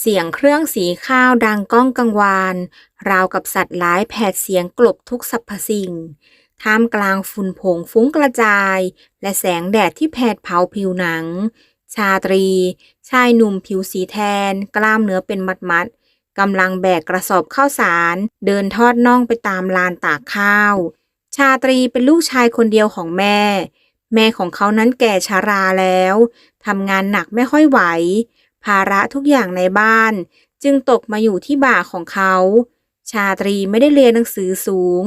เสียงเครื่องสีข้าวดังก้องกังวาน ราวกับสัตว์ร้ายแผดเสียงกลบทุกสรรพสิ่ง ท่ามกลางฝุ่นผงฟุ้งกระจาย และแสงแดดที่แผดเผาผิวหนัง ชาตรี ชายหนุ่มผิวสีแทน กล้ามเนื้อเป็นมัดๆกำลังแบกกระสอบข้าวสาร เดินทอดน่องไปตามลานตากข้าว ชาตรีเป็นลูกชายคนเดียวของแม่ แม่ของเขานั้นแก่ชาราแล้วทำงานหนักไม่ค่อยไหว ภาระทุกอย่างในบ้าน จึงตกมาอยู่ที่บ่าของเขา ชาตรีไม่ได้เรียนหนังสือสูง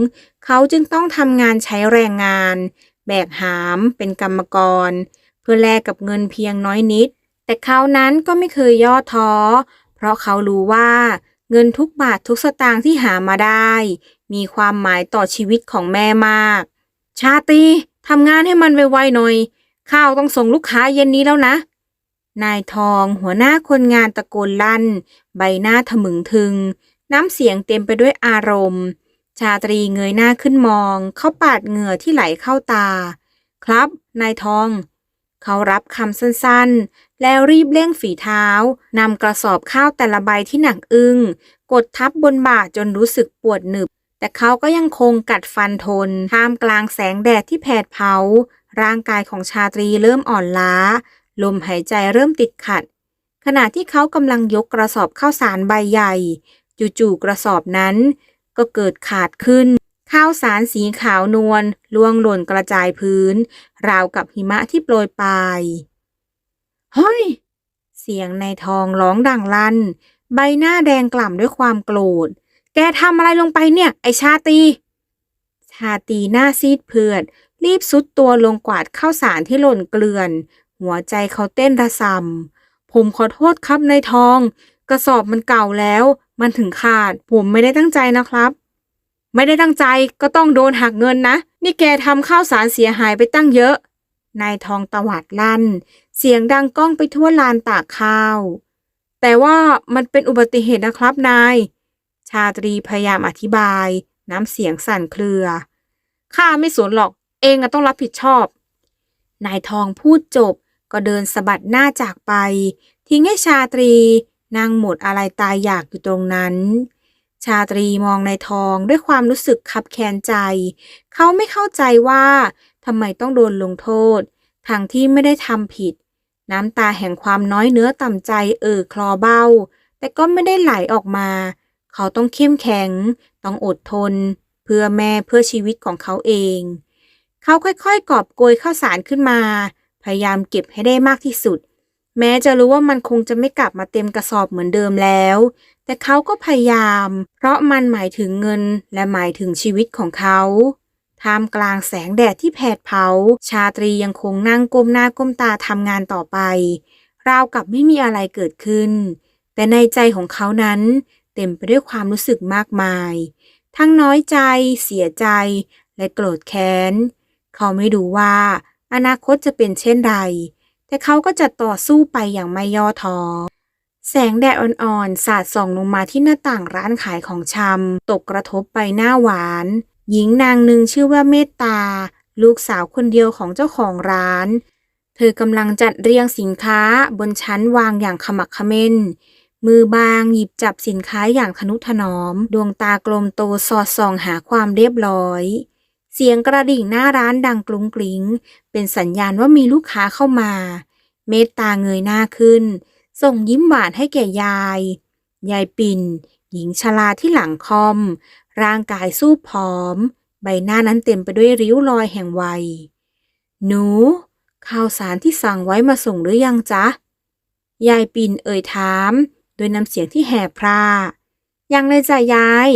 เขาจึงต้องทำงานใช้แรงงาน แบกหามเป็นกรรมกร เพื่อแลกกับเงินเพียงน้อยนิด แต่เขานั้นก็ไม่เคยย่อท้อ เพราะเขารู้ว่าเงินทุกบาททุกสตางค์ที่หามาได้ มีความหมายต่อชีวิตของแม่มาก ชาตรีทำงานให้มันไวๆหน่อย ข้าวต้องส่งลูกค้าเย็นนี้แล้วนะ นายทอง หัวหน้าคนงานตะโกนลั่น ใบหน้าทะมึงทึง น้ำเสียงเต็มไปด้วยอารมณ์ ชาตรีเงยหน้าขึ้นมอง เขาปาดเหงื่อที่ไหลเข้าตา ครับ นายทอง เขารับคำสั้นๆ แล้วรีบเร่งฝีเท้านำกระสอบข้าวแต่ละใบที่หนักอึ้ง กดทับบนบ่าจนรู้สึกปวดหนึบ แต่เขาก็ยังคงกัดฟันทนท่ามกลางแสงแดดที่แผดเผา ร่างกายของชาตรีเริ่มอ่อนล้า ลมหายใจเริ่มติดขัด ขณะที่เขากำลังยกกระสอบข้าวสารใบใหญ่ จู่ๆกระสอบนั้น ก็เกิดขาดขึ้น ข้าวสารสีขาวนวลล่วงหล่นกระจายพื้น ราวกับหิมะที่โปรยปลายเฮ้ย เสียงในทองร้องดังลั่น ใบหน้าแดงกล่ำด้วยความโกรธ แกทำอะไรลงไปเนี่ย ไอชาตี ชาตีหน้าซีดเผือด รีบซุดตัวลงกวาดข้าวสารที่หล่นเกลื่อน หัวใจเขาเต้นระสำผมขอโทษครับนายทอง กระสอบมันเก่าแล้ว มันถึงขาด ผมไม่ได้ตั้งใจนะครับ ไม่ได้ตั้งใจก็ต้องโดนหักเงินนะ นี่แกทำข้าวสารเสียหายไปตั้งเยอะ นายทองตวาดลั่น เสียงดังก้องไปทั่วลานตากข้าว แต่ว่ามันเป็นอุบัติเหตุนะครับนาย ชาตรีพยายามอธิบาย น้ำเสียงสั่นเครือ ข้าไม่สนหรอก เองต้องรับผิดชอบ นายทองพูดจบ ก็เดินสะบัดหน้าจากไป ทิ้งให้ชาตรีนั่งหมดอะไรตายอยากอยู่ตรงนั้น ชาตรีมองในทองด้วยความรู้สึกคับแค้นใจ เขาไม่เข้าใจว่าทำไมต้องโดนลงโทษทางที่ไม่ได้ทำผิด น้ำตาแห่งความน้อยเนื้อต่ำใจเอ่อคลอเบ้า แต่ก็ไม่ได้ไหลออกมา เขาต้องเข้มแข็ง ต้องอดทน เพื่อแม่เพื่อชีวิตของเขาเอง เขาค่อยๆกอบโกยข้าวสารขึ้นมา พยายามเก็บให้ได้มากที่สุด แม้จะรู้ว่ามันคงจะไม่กลับมาเต็มกระสอบเหมือนเดิมแล้ว แต่เขาก็พยายาม เพราะมันหมายถึงเงินและหมายถึงชีวิตของเขาท่ามกลางแสงแดดที่แผดเผา ชาตรียังคงนั่งก้มหน้าก้มตาทำงานต่อไป ราวกับไม่มีอะไรเกิดขึ้น แต่ในใจของเขานั้น เต็มไปด้วยความรู้สึกมากมาย ทั้งน้อยใจ เสียใจ และโกรธแค้น เขาไม่รู้ว่า อนาคตจะเป็นเช่นไร แต่เขาก็จะต่อสู้ไปอย่างไม่ย่อท้อ แสงแดดอ่อนๆ สาดส่องลงมาที่หน้าต่างร้านขายของชำ ตกกระทบใบหน้าหวาน หญิงนางหนึ่งชื่อว่าเมตตา ลูกสาวคนเดียวของเจ้าของร้าน เธอกำลังจัดเรียงสินค้าบนชั้นวางอย่างขมักขม้นมือบางหยิบจับสินค้าอย่างทนุถนอม ดวงตากลมโตสอดส่องหาความเรียบร้อย เสียงกระดิ่งหน้าร้านดังกรุงกริงเป็นสัญญาณว่ามีลูกค้าเข้ามา เมตตาเงยหน้าขึ้น ส่งยิ้มหวานให้แก่ยาย ยายปิ่น หญิงชราที่หลังคอม ร่างกายสู้ผอม ใบหน้านั้นเต็มไปด้วยริ้วรอยแห่งวัย หนู ข้าวสารที่สั่งไว้มาส่งหรือยังจ๊ะ ยายปิ่นเอ่ยถามโดยน้ำเสียงที่แหบพร่ายังเลยจ้ะยาย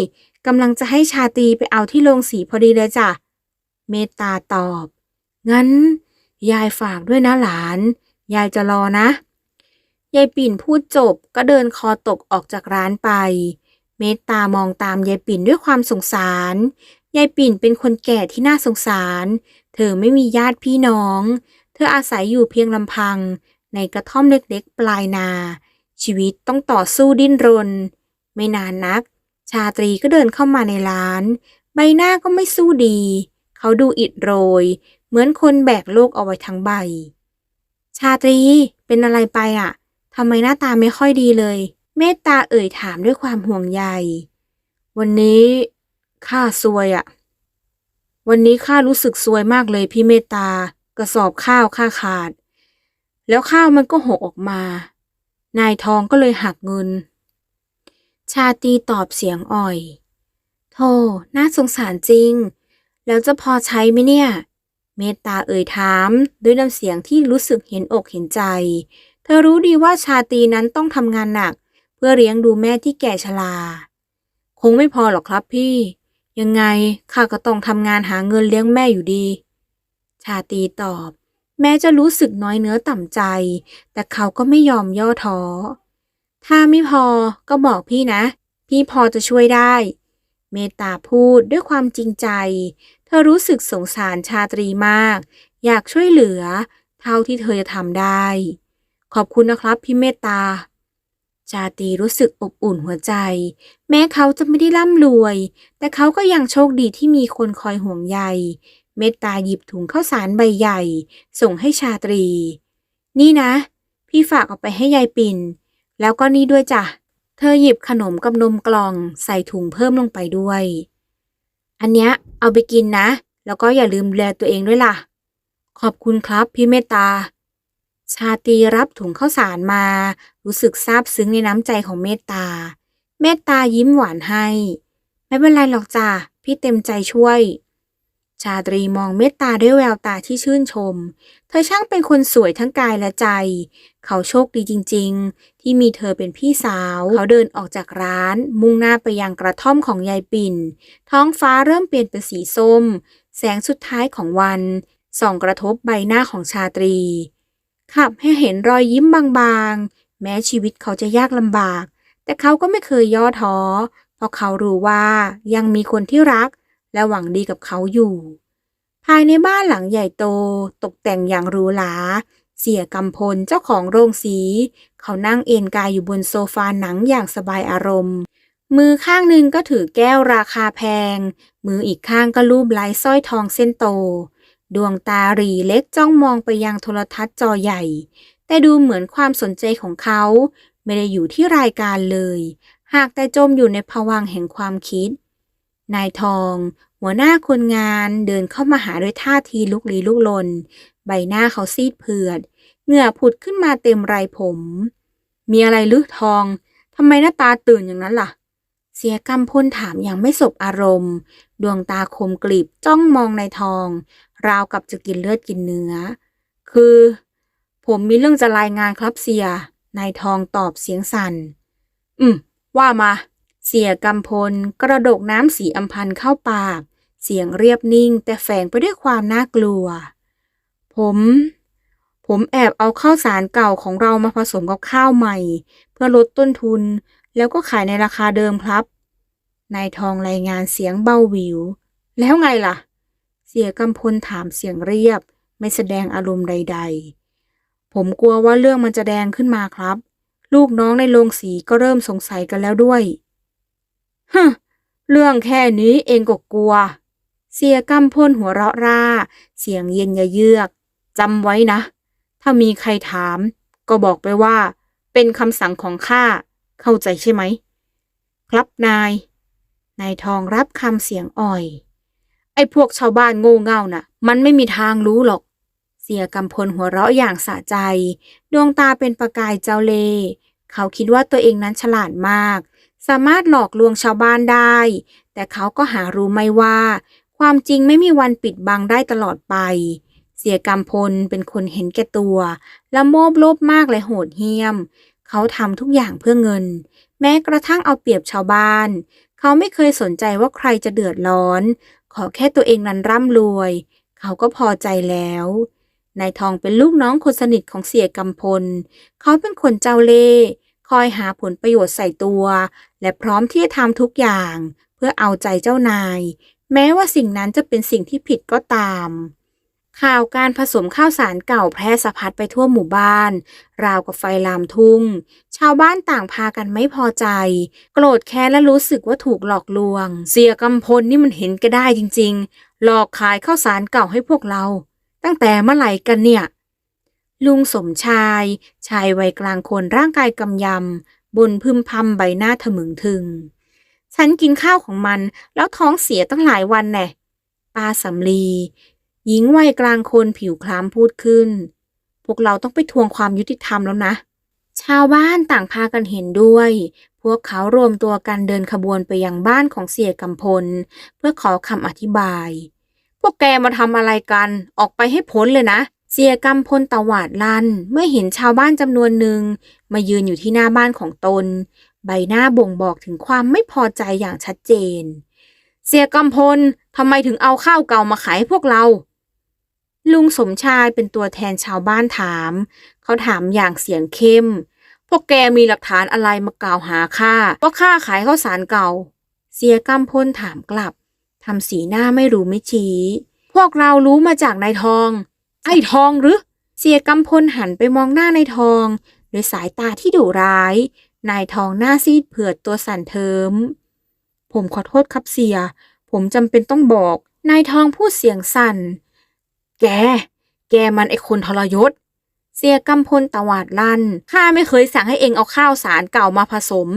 กำลังจะให้ชาตรีไปเอาที่โรงสีพอดีเลยจ้ะ เมตตาตอบ งั้น ยายฝากด้วยนะหลาน ยายจะรอนะ ยายปิ่นพูดจบก็เดินคอตกออกจากร้านไป เมตตามองตามยายปิ่นด้วยความสงสาร ยายปิ่นเป็นคนแก่ที่น่าสงสาร เธอไม่มีญาติพี่น้อง เธออาศัยอยู่เพียงลำพัง ในกระท่อมเล็กๆ ปลายนา ชีวิตต้องต่อสู้ดิ้นรน ไม่นานนัก ชาตรีก็เดินเข้ามาในร้าน ใบหน้าก็ไม่สู้ดี เขาดูอิดโรย เหมือนคนแบกโลกเอาไว้ทั้งใบ ชาตรีเป็นอะไรไปอะ่ะทำไมหน้าตาไม่ค่อยดีเลย เมเมตตาเอ่ยถามด้วยความห่วงใย วันนี้ข้าซวยอะวันนี้ข้ารู้สึกซวยมากเลยพี่เมตตากระสอบข้าวข้าขาด แล้วข้าวมันก็หกออกมา นายทองก็เลยหักเงิน ชาตรีตอบเสียงอ่อย โธ่น่าสงสารจริง แล้วจะพอใช้ไหมเนี่ย เมตตาเอ่ยถาม ด้วยน้ำเสียงที่รู้สึกเห็นอกเห็นใจ เธอรู้ดีว่าชาตีนั้นต้องทำงานหนัก เพื่อเลี้ยงดูแม่ที่แก่ชรา คงไม่พอหรอกครับพี่ ยังไงข้าก็ต้องทำงานหาเงินเลี้ยงแม่อยู่ดี ชาตีตอบ แม้จะรู้สึกน้อยเนื้อต่ำใจ แต่เขาก็ไม่ยอมย่อท้อ ถ้าไม่พอก็บอกพี่นะ พี่พอจะช่วยได้ เมตตาพูดด้วยความจริงใจ เธอรู้สึกสงสารชาตรีมาก อยากช่วยเหลือ เท่าที่เธอจะทำได้ ขอบคุณนะครับพี่เมตตา ชาตรีรู้สึกอบอุ่นหัวใจ แม้เขาจะไม่ได้ร่ำรวย แต่เขาก็ยังโชคดีที่มีคนคอยห่วงใย เมตตาหยิบถุงข้าวสารใบใหญ่ ส่งให้ชาตรี นี่นะ พี่ฝากเอาไปให้ยายปิ่น แล้วก็นี่ด้วยจ้ะ เธอหยิบขนมกับนมกล่องใส่ถุงเพิ่มลงไปด้วย อันเนี้ยเอาไปกินนะ แล้วก็อย่าลืมดูแลตัวเองด้วยล่ะ ขอบคุณครับพี่เมตตา ชาตีรับถุงข้าวสารมา รู้สึกซาบซึ้งในน้ำใจของเมตตา เมตตายิ้มหวานให้ ไม่เป็นไรหรอกจ้ะพี่เต็มใจช่วย ชาตรีมองเมตตาด้วยแววตาที่ชื่นชม เธอช่างเป็นคนสวยทั้งกายและใจ เขาโชคดีจริง ๆ ที่มีเธอเป็นพี่สาว เขาเดินออกจากร้าน มุ่งหน้าไปยังกระท่อมของยายปิ่น ท้องฟ้าเริ่มเปลี่ยนเป็นสีส้ม แสงสุดท้ายของวันส่องกระทบใบหน้าของชาตรี ขับให้เห็นรอยยิ้มบางๆ แม้ชีวิตเขาจะยากลำบาก แต่เขาก็ไม่เคยย่อท้อ เพราะเขารู้ว่ายังมีคนที่รัก และหวังดีกับเขาอยู่ ภายในบ้านหลังใหญ่โตตกแต่งอย่างหรูหราเสียกำพลเจ้าของโรงสี เขานั่งเอนกายอยู่บนโซฟาหนังอย่างสบายอารมณ์ มือข้างหนึ่งก็ถือแก้วราคาแพง มืออีกข้างก็ลูบไล้สร้อยทองเส้นโต ดวงตาหรีเล็กจ้องมองไปยังโทรทัศน์จอใหญ่ แต่ดูเหมือนความสนใจของเขา ไม่ได้อยู่ที่รายการเลย หากแต่จมอยู่ในภวังแห่งความคิด นายทอง หัวหน้าคนงานเดินเข้ามาหาด้วยท่าทีลุกลี้ลุกลน ใบหน้าเขาซีดเผือด เหงื่อผุดขึ้นมาเต็มไรผม มีอะไรลึกทองทำไมหน้าตาตื่นอย่างนั้นล่ะ เสียกำพลถามอย่างไม่สบอารมณ์ ดวงตาคมกลิบจ้องมองนายทอง ราวกับจะกินเลือดกินเนื้อ คือ ผมมีเรื่องจะรายงานครับเสียนายทองตอบเสียงสั่น อืม ว่ามา เสียกำพล กระดกน้ำสีอัมพันธ์เข้าปาก เสียงเรียบนิ่ง แต่แฝงไปด้วยความน่ากลัว ผม ผมแอบเอาข้าวสารเก่าของเรามาผสมกับข้าวใหม่ เพื่อลดต้นทุน แล้วก็ขายในราคาเดิมครับ นายทองรายงานเสียงเบาวิว แล้วไงล่ะ เสียกำพลถามเสียงเรียบ ไม่แสดงอารมณ์ใด ๆ ผมกลัวว่าเรื่องมันจะแดงขึ้นมาครับ ลูกน้องในโรงสีก็เริ่มสงสัยกันแล้วด้วย ฮึเรื่องแค่นี้เองก็กลัว เสียกำพลหัวเราะร่า เสียงเย็นยะเยือกจำไว้นะ ถ้ามีใครถาม ก็บอกไปว่า เป็นคำสั่งของข้า เข้าใจใช่ไหม ครับนาย นายทองรับคำเสียงอ่อย ไอ้พวกชาวบ้านโง่เง่าน่ะ มันไม่มีทางรู้หรอก เสียกำพลหัวเราะอย่างสะใจ ดวงตาเป็นประกายเจ้าเล่เขาคิดว่าตัวเองนั้นฉลาดมาก สามารถหลอกลวงชาวบ้านได้ แต่เขาก็หารู้ไม่ว่า ความจริงไม่มีวันปิดบังได้ตลอดไป เสียกำพลเป็นคนเห็นแก่ตัว และโมบโลภมากและโหดเหี้ยม เขาทำทุกอย่างเพื่อเงิน แม้กระทั่งเอาเปรียบชาวบ้าน เขาไม่เคยสนใจว่าใครจะเดือดร้อน ขอแค่ตัวเองนั้นร่ำรวย เขาก็พอใจแล้วนายทองเป็นลูกน้องคนสนิทของเสียกำพล เขาเป็นคนเจ้าเล่ห์ คอยหาผลประโยชน์ใส่ตัว และพร้อมที่จะทำทุกอย่าง เพื่อเอาใจเจ้านาย แม้ว่าสิ่งนั้นจะเป็นสิ่งที่ผิดก็ตาม ข่าวการผสมข้าวสารเก่าแพร่สะพัดไปทั่วหมู่บ้าน ราวกับไฟลามทุ่ง ชาวบ้านต่างพากันไม่พอใจ โกรธแค้นและรู้สึกว่าถูกหลอกลวง เสียกำพลนี่มันเห็นก็ได้จริง ๆ หลอกขายข้าวสารเก่าให้พวกเรา ตั้งแต่เมื่อไหร่กันเนี่ย ลุงสมชาย ชายวัยกลางคนร่างกายกำยำบนพึมพำใบหน้าทะมึงถึง ฉันกินข้าวของมันแล้วท้องเสียตั้งหลายวันแน่ป้าสำลี หญิงวัยกลางคนผิวคล้ำพูดขึ้น พวกเราต้องไปทวงความยุติธรรมแล้วนะ ชาวบ้านต่างพากันเห็นด้วย พวกเขารวมตัวกันเดินขบวนไปยังบ้านของเสียกำพล เพื่อขอคำอธิบาย พวกแกมาทำอะไรกัน ออกไปให้พ้นเลยนะ เสียกำพลตวาดลันเมื่อเห็นชาวบ้านจำนวนหนึ่งมายืนอยู่ที่หน้าบ้านของตน ใบหน้าบ่งบอกถึงความไม่พอใจอย่างชัดเจน เสียกำพลทำไมถึงเอาข้าวเก่ามาขายให้พวกเรา ลุงสมชายเป็นตัวแทนชาวบ้านถาม เขาถามอย่างเสียงเข้ม พวกแกมีหลักฐานอะไรมากล่าวหาข้าว่าข้าขายข้าวสารเก่า เสียกำพลถามกลับทำสีหน้าไม่รู้ไม่ชี้ พวกเรารู้มาจากนายทอง ไอ้ทองหรือ เสียกำพลหันไปมองหน้านายทองด้วยสายตาที่ดุร้าย นายทองหน้าซีดเผือดตัวสั่นเทิม ผมขอโทษครับเสีย ผมจำเป็นต้องบอก นายทองพูดเสียงสั่น แก แกมันไอคนทรยศ เสียกำพลตวาดลั่น ข้าไม่เคยสั่งให้เองเอาข้าวสารเก่ามาผสม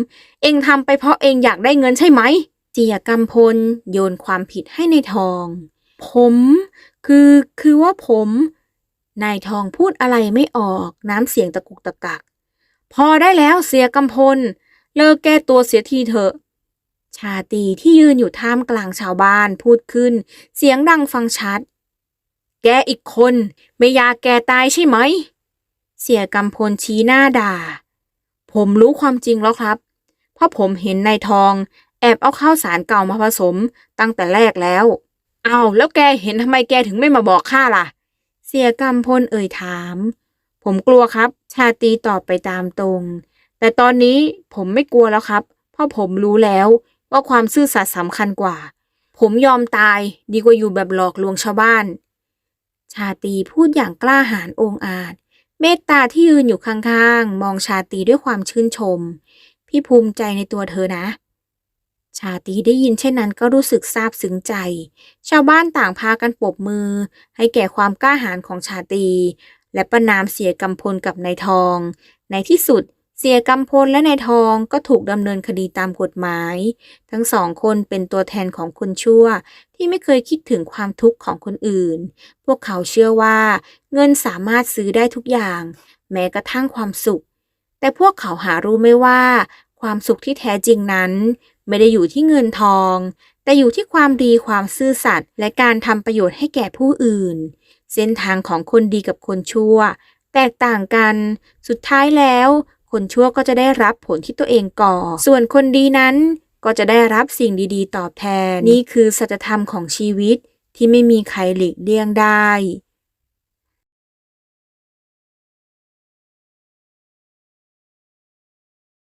เองทำไปเพราะเองอยากได้เงินใช่ไหมเจียกำพลโยนความผิดให้ในายทอง ผม คือคือว่าผม นายทองพูดอะไรไม่ออกน้ำเสียงตะกุกตะกัก พอได้แล้วเสียกำพล เลิกแก้ตัวเสียทีเถอะ ชาตีที่ยืนอยู่ท่ามกลางชาวบ้านพูดขึ้น เสียงดังฟังชัด แกอีกคน ไม่อยากแกตายใช่ไหม เสียกำพลชี้หน้าด่า ผมรู้ความจริงแล้วครับ เพราะผมเห็นนายทองแอบเอาข้าวสารเก่ามาผสมตั้งแต่แรกแล้ว เอาแล้วแกเห็นทำไมแกถึงไม่มาบอกข้าล่ะ เสียกำพลเอ่ยถาม ผมกลัวครับ ชาตีตอบไปตามตรง แต่ตอนนี้ผมไม่กลัวแล้วครับ เพราะผมรู้แล้วว่าความซื่อสัตย์สำคัญกว่า ผมยอมตายดีกว่าอยู่แบบหลอกลวงชาวบ้าน ชาตีพูดอย่างกล้าหาญองอาจ เมตตาที่ยืนอยู่ข้างๆ มองชาตีด้วยความชื่นชม พี่ภูมิใจในตัวเธอนะ ชาตีได้ยินเช่นนั้นก็รู้สึกซาบซึ้งใจ ชาวบ้านต่างพากันปรบมือ ให้แก่ความกล้าหาญของชาตี และประนามเสียกำพลกับนายทอง ในที่สุดเสียกำพลและนายทองก็ถูกดำเนินคดีตามกฎหมาย ทั้งสองคนเป็นตัวแทนของคนชั่ว ที่ไม่เคยคิดถึงความทุกข์ของคนอื่น พวกเขาเชื่อว่า เงินสามารถซื้อได้ทุกอย่าง แม้กระทั่งความสุข แต่พวกเขาหารู้ไม่ว่า ความสุขที่แท้จริงนั้น ไม่ได้อยู่ที่เงินทอง แต่อยู่ที่ความดีความซื่อสัตย์และการทำประโยชน์ให้แก่ผู้อื่น เส้นทางของคนดีกับคนชั่ว แตกต่างกัน สุดท้ายแล้ว คนชั่วก็จะได้รับผลที่ตัวเองก่อ ส่วนคนดีนั้นก็จะได้รับสิ่งดีๆ ตอบแทน นี่คือสัจธรรมของชีวิตที่ไม่มีใครหลีกเลี่ยงได้